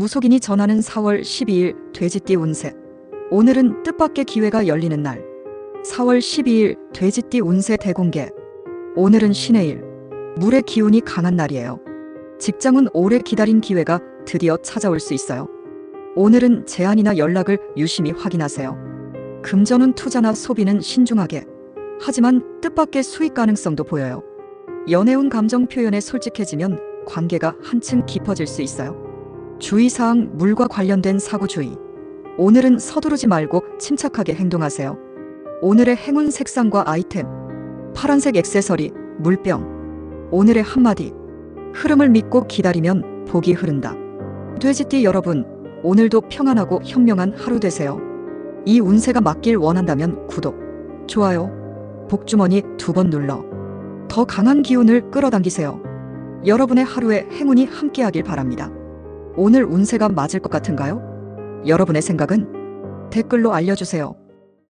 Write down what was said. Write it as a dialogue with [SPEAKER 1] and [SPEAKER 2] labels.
[SPEAKER 1] 무속인이 전하는 4월 12일 돼지띠 운세. 오늘은 뜻밖의 기회가 열리는 날. 4월 12일 돼지띠 운세 대공개. 오늘은 신의 일. 물의 기운이 강한 날이에요. 직장은 오래 기다린 기회가 드디어 찾아올 수 있어요. 오늘은 제안이나 연락을 유심히 확인하세요. 금전은 투자나 소비는 신중하게. 하지만 뜻밖의 수익 가능성도 보여요. 연애운 감정 표현에 솔직해지면 관계가 한층 깊어질 수 있어요. 주의사항 물과 관련된 사고 주의. 오늘은 서두르지 말고 침착하게 행동하세요. 오늘의 행운 색상과 아이템. 파란색 액세서리, 물병. 오늘의 한마디. 흐름을 믿고 기다리면 복이 흐른다. 돼지띠 여러분, 오늘도 평안하고 현명한 하루 되세요. 이 운세가 맞길 원한다면 구독, 좋아요, 복주머니 두 번 눌러 더 강한 기운을 끌어당기세요. 여러분의 하루에 행운이 함께하길 바랍니다. 오늘 운세가 맞을 것 같은가요? 여러분의 생각은 댓글로 알려주세요.